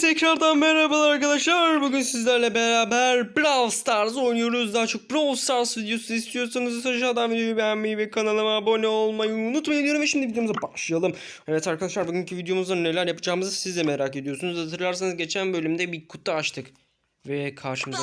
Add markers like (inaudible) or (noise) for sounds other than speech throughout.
Tekrardan merhabalar arkadaşlar. Bugün sizlerle beraber Brawl Stars oynuyoruz. Daha çok Brawl Stars videosu istiyorsanız aşağıdan videoyu beğenmeyi ve kanalıma abone olmayı unutmayın diyorum. Ve şimdi videomuza başlayalım. Evet arkadaşlar bugünkü videomuzda neler yapacağımızı siz de merak ediyorsunuz. Hatırlarsanız geçen bölümde bir kutu açtık. Ve karşımıza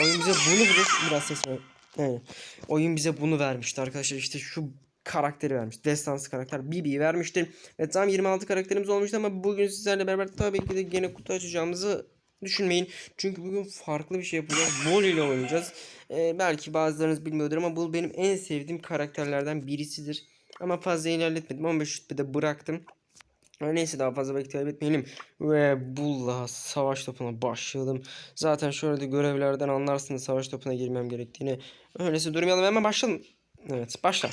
oyun bize bunu. Biraz ses ver. Yani, oyun bize bunu vermişti arkadaşlar. İşte şu karakteri vermiş. Destansı karakter Bibi'yi vermişti. Ve tam 26 karakterimiz olmuştu ama bugün sizlerle beraber tabii ki de gene kutu açacağımızı düşünmeyin. Çünkü bugün farklı bir şey yapacağız. Bull ile oynayacağız. Ee, belki bazılarınız bilmiyordur ama Bull benim en sevdiğim karakterlerden birisidir. Ama fazla ilerletmedim. 15 rütbede bıraktım. Neyse daha fazla vakit kaybetmeyelim. Ve Bull'la savaş topuna başlayalım. Zaten şöyle de görevlerden anlarsınız savaş topuna girmem gerektiğini. Öyleyse durmayalım hemen başlayalım. Evet başla.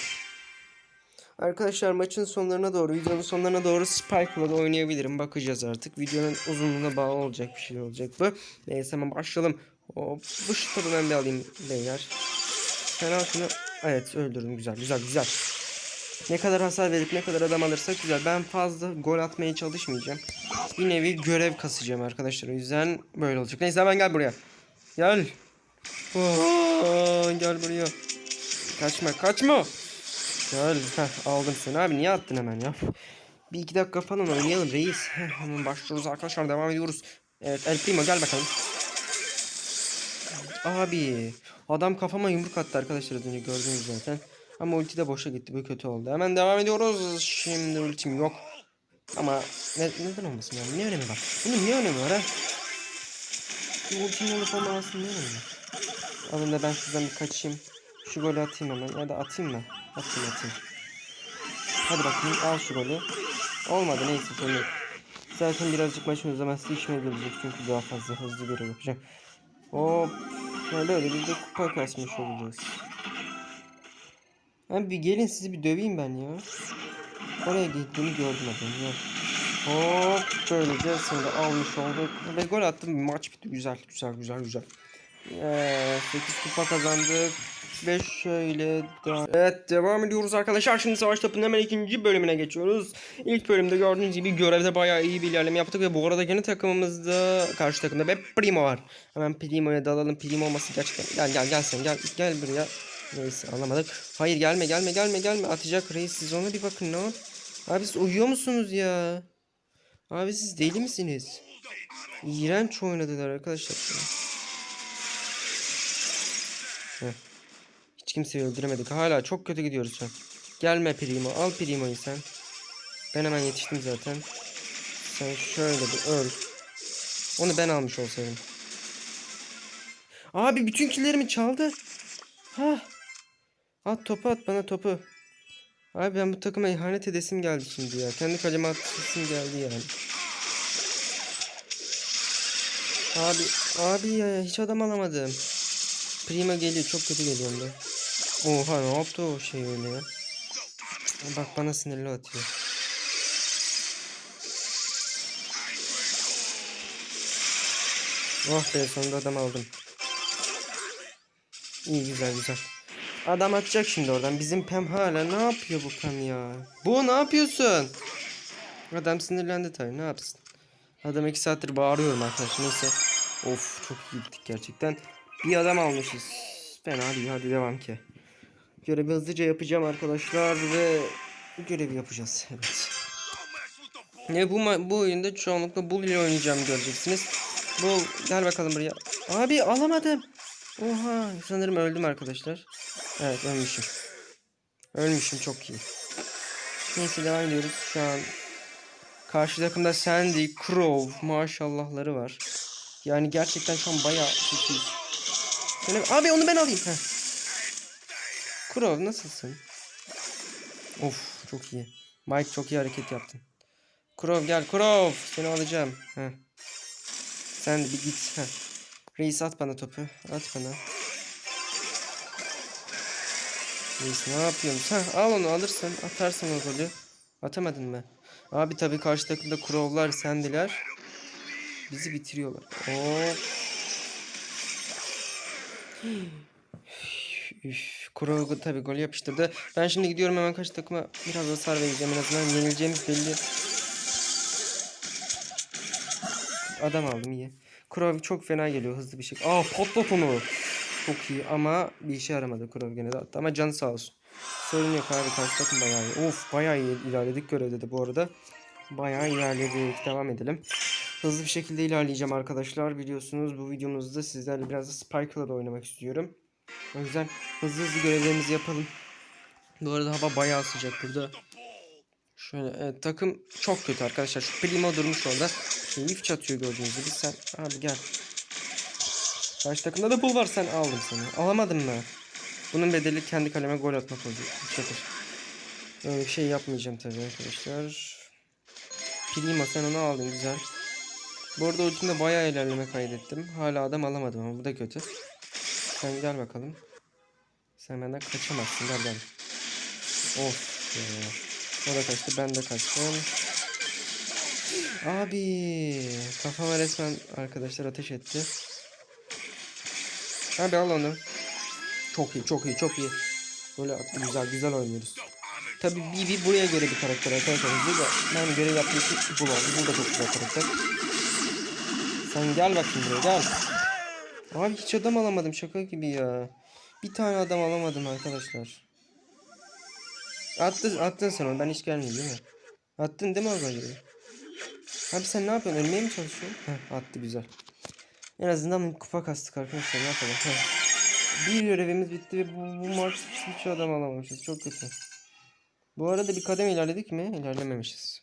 Arkadaşlar maçın sonlarına doğru, videonun sonlarına doğru Spike'la da oynayabilirim. Bakacağız artık. Videonun uzunluğuna bağlı olacak bir şey olacak bu. Neyse hemen başlayalım. Hop, bu topu ben bir alayım beyler. Sen al şunu. Evet öldürdüm. Güzel güzel güzel. Ne kadar hasar verip ne kadar adam alırsak güzel. Ben fazla gol atmaya çalışmayacağım. Bir nevi görev kasacağım arkadaşlar. O yüzden böyle olacak. Neyse hemen gel buraya. Gel. Oo, gel buraya. Kaçma kaçma. Gel. Heh, aldım seni abi. Niye attın hemen ya? Bir iki dakika falan oynayalım reis. Hemen başlıyoruz arkadaşlar. Devam ediyoruz. Evet El Primo gel bakalım. Abi. Adam kafama yumruk attı arkadaşlar az önce gördünüz zaten. Ama ulti de boşa gitti. Bu kötü oldu. Hemen devam ediyoruz. Şimdi ultim yok. Ama ne, neden olmasın yani? Ne önemi var? Bunun ne önemi var ha? Bu ultimin olup olmamasının ne önemi var? Alın da ben şuradan bir kaçayım. Şu golü atayım hemen. Ya da atayım mı? Atayım. Hadi bakayım al şu golü. Olmadı neyse sorun. Zaten birazcık maçın uzaması işime gelecek çünkü daha fazla hızlı görev yapacağım. Hop. Böyle bir de kupa kasmış olacağız. Abi bir gelin sizi bir döveyim ben ya. Oraya gittiğini gördüm adam ya. Hop böylece de almış olduk. Ve gol attım maç bitti güzel güzel güzel güzel. Ee, 8 kupa kazandık. Ve şöyle. Evet devam ediyoruz arkadaşlar. Şimdi savaş topunun hemen ikinci bölümüne geçiyoruz. İlk bölümde gördüğünüz gibi görevde bayağı iyi bir ilerleme yaptık ve bu arada yine takımımızda karşı takımda ve Primo var. Hemen Primo'ya dalalım. Primo olması gerçekten. Gel gel gel sen gel gel buraya. Neyse alamadık. Hayır gelme gelme gelme gelme. Atacak reis siz ona bir bakın ne Abi siz uyuyor musunuz ya? Abi siz deli misiniz? İğrenç oynadılar arkadaşlar. Heh. Kimseyi öldüremedik. Hala çok kötü gidiyoruz şu an. Gelme Primo. Al Primo'yu sen. Ben hemen yetiştim zaten. Sen şöyle bir öl. Onu ben almış olsaydım. Abi bütün killerimi çaldı. Ha. At topu at bana topu. Abi ben bu takıma ihanet edesim geldi şimdi ya. Kendi kaleme atasım geldi yani. Abi abi ya hiç adam alamadım. Prima geliyor çok kötü geliyor onda. Oha ne yaptı o şey öyle ya. Bak bana sinirli atıyor. Oh be sonunda adam aldım. İyi güzel güzel. Adam atacak şimdi oradan. Bizim Pem hala ne yapıyor bu Pem ya? Bu ne yapıyorsun? Adam sinirlendi tabii ne yapsın? Adam iki saattir bağırıyorum arkadaşlar neyse. Of çok iyi gittik gerçekten. Bir adam almışız. Fena değil hadi devam ki. Görevi hızlıca yapacağım arkadaşlar ve görevi yapacağız. Evet. Ne bu bu oyunda çoğunlukla Bull ile oynayacağım göreceksiniz. Bull gel bakalım buraya. Abi alamadım. Oha sanırım öldüm arkadaşlar. Evet ölmüşüm. Ölmüşüm çok iyi. Neyse devam ediyoruz. Şu an karşı takımda Sandy, Crow maşallahları var. Yani gerçekten şu an bayağı kötüyüz. Abi onu ben alayım. Heh. Crow nasılsın? Of çok iyi. Mike çok iyi hareket yaptın. Crow gel Crow. Seni alacağım. Heh. Sen bir git. Heh. Reis at bana topu. At bana. Reis ne yapıyorsun? Heh, al onu alırsın. Atarsın o golü. Atamadın mı? Abi tabii karşı takımda Crow'lar sendiler. Bizi bitiriyorlar. Oo. Üf, Crow tabii gol yapıştırdı. Ben şimdi gidiyorum hemen karşı takıma biraz hasar vereceğim en azından yenileceğimiz belli. adam aldım iyi. Kurov çok fena geliyor hızlı bir şey. Aa patlat onu. Çok iyi ama bir işe yaramadı Kurov gene de attı ama canı sağ olsun. Sorun yok abi karşı takım bayağı iyi. Of bayağı iyi ilerledik görevde de bu arada. Bayağı ilerledik. Devam edelim. Hızlı bir şekilde ilerleyeceğim arkadaşlar. Biliyorsunuz bu videomuzda sizlerle biraz da Spike'la da oynamak istiyorum. O yüzden hızlı hızlı görevlerimizi yapalım. Bu arada hava bayağı sıcak burada. Şöyle evet, takım çok kötü arkadaşlar. Şu Primo durmuş orada. Keyif çatıyor gördüğünüz gibi. Sen abi gel. Karşı takımda da bul var sen aldım seni. Alamadın mı? Bunun bedeli kendi kaleme gol atmak olacak. Çatır. Öyle bir şey yapmayacağım tabii arkadaşlar. Primo sen onu aldın güzel. Bu arada ultimde bayağı ilerleme kaydettim. Hala adam alamadım ama bu da kötü. Sen gel bakalım. Sen benden kaçamazsın gel gel. Of ya. O da kaçtı ben de kaçtım. Abi kafama resmen arkadaşlar ateş etti. Abi al onu. Çok iyi çok iyi çok iyi. Böyle attı güzel güzel oynuyoruz. Tabi Bibi buraya göre bir karakter arkadaşlar. Ben görev yaptığı için bu oldu. Bu çok güzel karakter. Sen gel bakayım buraya gel. Abi hiç adam alamadım şaka gibi ya. Bir tane adam alamadım arkadaşlar. Attın, attın sen onu ben hiç gelmeyeyim değil mi? Attın değil mi önce? Abi sen ne yapıyorsun ölmeye mi çalışıyorsun? Heh, attı güzel. En azından kupa kastık arkadaşlar ne yapalım. Heh. Bir görevimiz bitti ve bu, bu maç hiç adam alamamışız çok kötü. Bu arada bir kademe ilerledik mi? İlerlememişiz.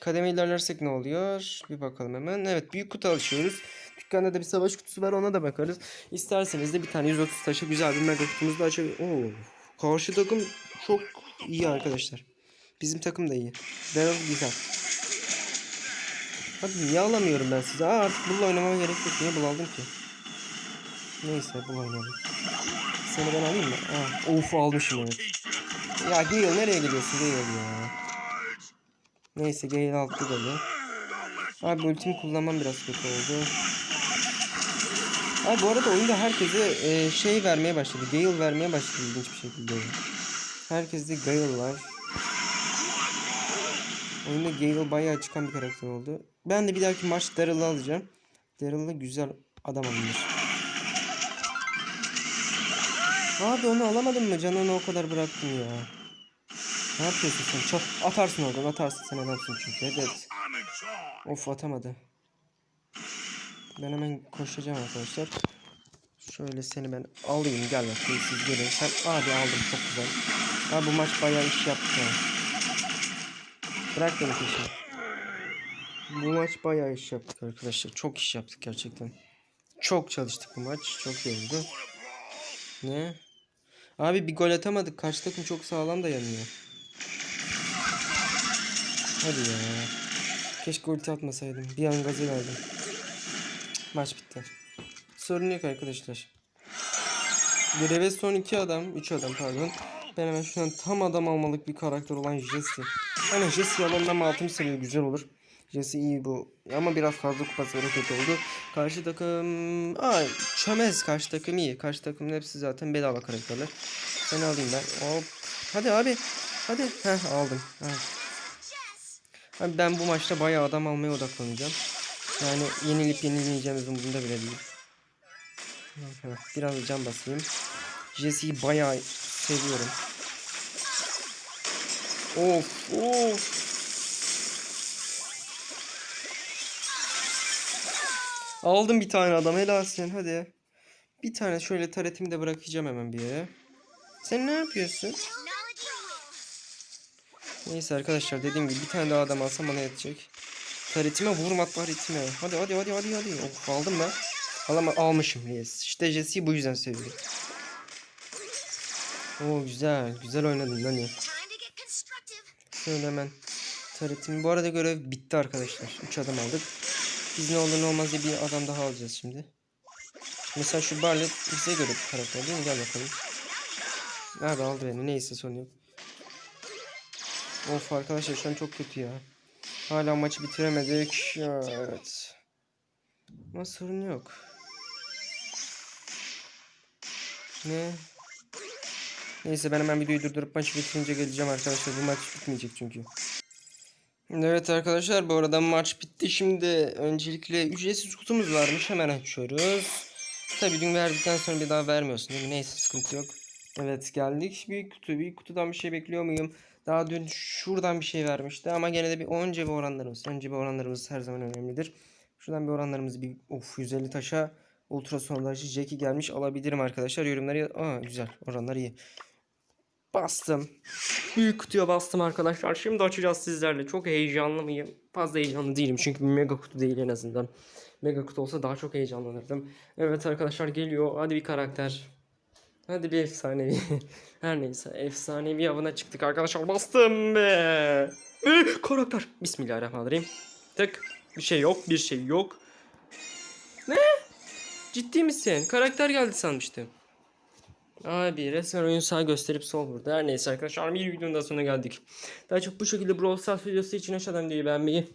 Kademe ilerlersek ne oluyor? Bir bakalım hemen. Evet büyük kutu alışıyoruz. Dükkanda da bir savaş kutusu var ona da bakarız. İsterseniz de bir tane 130 taşı güzel bir mega kutumuzu da açabiliriz. Oo, karşı takım çok iyi arkadaşlar. Bizim takım da iyi. Daryl güzel. Hadi niye alamıyorum ben size? Aa, artık bununla oynamama gerek yok. Niye bunu ki? Neyse bunu oynayalım. Seni ben alayım mı? Aa, of almışım evet. Ya Gale nereye gidiyorsun Gale ya? Neyse Gale aldı golü. Abi ultimi kullanmam biraz kötü oldu. Abi bu arada oyunda herkese e, şey vermeye başladı. Gale vermeye başladı ilginç bir şekilde. Herkeste Gale var. Oyunda Gale bayağı çıkan bir karakter oldu. Ben de bir dahaki maç Daryl'ı alacağım. Daryl'da güzel adam alınır. Abi onu alamadın mı? Canını o kadar bıraktım ya. Ne yapıyorsun sen? Çok atarsın oradan atarsın sen adamsın çünkü. Evet. Of atamadı. Ben hemen koşacağım arkadaşlar. Şöyle seni ben alayım gel bakayım siz gelin. Sen abi aldım çok güzel. Abi bu maç bayağı iş yaptık ha. Bırak beni peşine. Bu maç bayağı iş yaptık arkadaşlar. Çok iş yaptık gerçekten. Çok çalıştık bu maç. Çok iyi oldu. Ne? Abi bir gol atamadık. Karşı takım çok sağlam dayanıyor. Hadi ya. Keşke ulti atmasaydım. Bir an gazı verdim. Maç bitti. Sorun yok arkadaşlar. Göreve son iki adam, üç adam pardon. Ben hemen şu an tam adam almalık bir karakter olan Jesse. Hani Jesse alanından 6. seviye güzel olur. Jesse iyi bu. Ama biraz fazla kupası kötü oldu. Karşı takım... Aa çömez karşı takım iyi. Karşı takımın hepsi zaten bedava karakterler. Seni alayım ben. Hop. Hadi abi. Hadi. Heh aldım. Evet. Abi ben bu maçta bayağı adam almaya odaklanacağım. Yani yenilip yenilmeyeceğimiz umurumda bile değil. Biraz can basayım. Jesse'yi bayağı seviyorum. Of of. Aldım bir tane adam helal sen hadi. Bir tane şöyle taretimi de bırakacağım hemen bir yere. Sen ne yapıyorsun? Neyse arkadaşlar dediğim gibi bir tane daha adam alsam bana yetecek. Taretime vurma taretime. Hadi hadi hadi hadi hadi. Of aldım ben. Alama almışım yes. İşte Jesse'yi bu yüzden seviyorum. Oo güzel. Güzel oynadın ya. Şöyle hemen taretimi. Bu arada görev bitti arkadaşlar. 3 adam aldık. Biz ne olur ne olmaz diye bir adam daha alacağız şimdi. Mesela şu Barlet bize göre bir karakter değil mi? Gel bakalım. Abi aldı beni. Neyse sorun yok. Of arkadaşlar şu an çok kötü ya. Hala maçı bitiremedik. Evet. Ama sorun yok. Ne? Neyse ben hemen videoyu durdurup maçı bitirince geleceğim arkadaşlar. Bu maç bitmeyecek çünkü. Evet arkadaşlar bu arada maç bitti. Şimdi öncelikle ücretsiz kutumuz varmış. Hemen açıyoruz. Tabii dün verdikten sonra bir daha vermiyorsun değil mi? Neyse sıkıntı yok. Evet geldik. Büyük kutu. Büyük kutudan bir şey bekliyor muyum? Daha dün şuradan bir şey vermişti ama gene de bir önce bir oranlarımız. Önce bir oranlarımız her zaman önemlidir. Şuradan bir oranlarımızı bir of 150 taşa ultrasonlarcı Jackie gelmiş alabilirim arkadaşlar. Yorumları aa güzel oranlar iyi. Bastım. Büyük kutuya bastım arkadaşlar. Şimdi açacağız sizlerle. Çok heyecanlı mıyım? Fazla heyecanlı değilim çünkü bir mega kutu değil en azından. Mega kutu olsa daha çok heyecanlanırdım. Evet arkadaşlar geliyor. Hadi bir karakter. Hadi bir efsanevi. (laughs) Her neyse efsanevi avına çıktık arkadaşlar. Bastım be. Ee, karakter. Bismillahirrahmanirrahim. Tık. Bir şey yok. Bir şey yok. Ne? Ciddi misin? Karakter geldi sanmıştım. Abi resmen oyun sağ gösterip sol vurdu. Her neyse arkadaşlar bir videonun daha sonuna geldik. Daha çok bu şekilde Brawl Stars videosu için aşağıdan videoyu beğenmeyi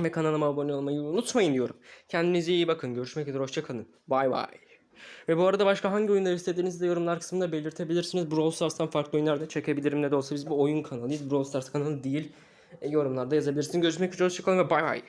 ve kanalıma abone olmayı unutmayın diyorum. Kendinize iyi bakın. Görüşmek üzere. Hoşçakalın. Bay bay. Ve bu arada başka hangi oyunlar istediğinizi de yorumlar kısmında belirtebilirsiniz. Brawl Stars'tan farklı oyunlar da çekebilirim ne de olsa biz bir oyun kanalıyız. Brawl Stars kanalı değil. E, yorumlarda yazabilirsiniz. Görüşmek üzere. Hoşçakalın ve bay bay.